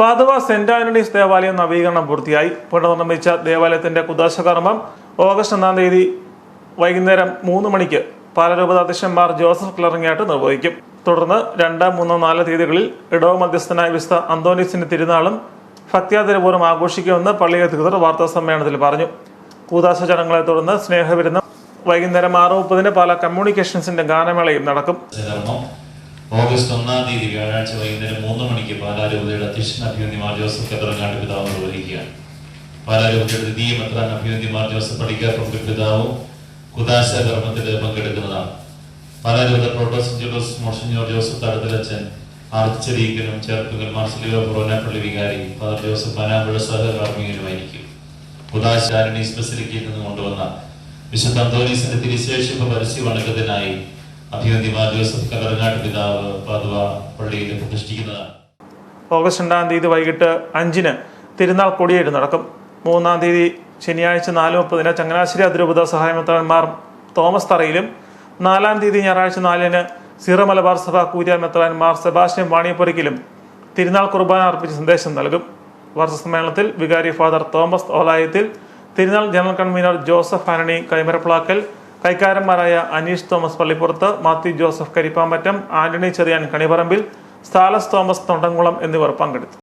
Padua saint Antony's ദേവാലയം നവീകരണം പൂർത്തിയായി. പുനർനിർമ്മിച്ച ദേവാലയത്തിന്റെ കുദാശകർമ്മം ഓഗസ്റ്റ് ഒന്നാം തീയതി വൈകുന്നേരം മൂന്ന് മണിക്ക് പാലരൂപതാധ്യക്ഷന്മാർ ജോസഫ് ക്ലറിങ്ങായിട്ട് നിർവഹിക്കും. തുടർന്ന് രണ്ടാം മൂന്നോ നാല് തീയതികളിൽ ഇടവ മധ്യസ്ഥനായ വിസ്ത അന്തോണീസിന്റെ തിരുനാളും ഭക്തിയാദരപൂർവം ആഘോഷിക്കുമെന്ന് പള്ളി അധികൃതർ വാർത്താ സമ്മേളനത്തിൽ പറഞ്ഞു. കൂതാശ ചടങ്ങുകളെ തുടർന്ന് സ്നേഹവിരുന്ന് വൈകുന്നേരം ആറ് മുപ്പതിന് പാല കമ്മ്യൂണിക്കേഷൻസിന്റെ ഗാനമേളയും നടക്കും. ഓഗസ്റ്റ് ഒന്നാം തീയതി വ്യാഴാഴ്ച വൈകുന്നേരം മൂന്ന് മണിക്ക് പാലാരൂപതയുടെ അധ്യക്ഷൻ അഭിമന്യമാർ ജോസഫ് കതറങ്ങാട്ട് പിതാവ് നിർവഹിക്കുകയാണ്. പാലാരൂപതയുടെ ദ്വിതീയ മെത്രാൻ അഭിമന്യമാർ ജോസഫ് പടിക്കാപ്പുറത്ത് പിതാവും കുദാശ കർമ്മത്തിൽ പങ്കെടുക്കുന്നതാണ്. പാലാരൂപത പ്രോട്ടോസ് ജോസ് മോഷഞ്ഞോർ ജോസഫ് തടത്തിലച്ചൻ ആർച്ചരീകനും ചേർത്തുകൽ മാർസലിയോ പുറോനാപ്പള്ളി വികാരി ഫാദർ ജോസഫ് പനാമ്പുഴ സഹകാർമ്മികനുമായിരിക്കും കുദാശ ആരണീസ് ബസിലിക്കയിൽ നിന്ന് കൊണ്ടുവന്ന വിശുദ്ധ അന്തോണീസിന്റെ തിരിശേഷിപ്പ് പരസ്യ വണക്കത്തിനായി ഓഗസ്റ്റ് രണ്ടാം തീയതി വൈകിട്ട് അഞ്ചിന് തിരുനാൾ കൊടിയേറ്റ് നടക്കും. മൂന്നാം തീയതി ശനിയാഴ്ച നാല് മുപ്പതിന് ചങ്ങനാശ്ശേരി അതിരൂപത സഹായമെത്തവന്മാർ തോമസ് തറയിലും നാലാം തീയതി ഞായറാഴ്ച നാലിന് സീറോ മലബാർ സഭ കൂര്യ മെത്രാന്മാർ സെബാസ്റ്റ്യൻ വാണിയപ്പുരയ്ക്കിലും തിരുനാൾ കുർബാന അർപ്പിച്ച് സന്ദേശം നൽകും. വർഷസമ്മേളനത്തിൽ സമ്മേളനത്തിൽ വികാരി ഫാദർ തോമസ് ഓലായത്തിൽ തിരുനാൾ ജനറൽ കൺവീനർ ജോസഫ് ആനണി കൈമരപ്ലാക്കൽ കൈക്കാരന്മാരായ അനീഷ് തോമസ് പള്ളിപ്പുറത്ത് മാത്യു ജോസഫ് കരിപ്പാമ്പറ്റം ആന്റണി ചെറിയാൻ കണിപറമ്പിൽ സ്ഥാലസ് തോമസ് തൊണ്ടൻകുളം എന്നിവർ പങ്കെടുത്തു.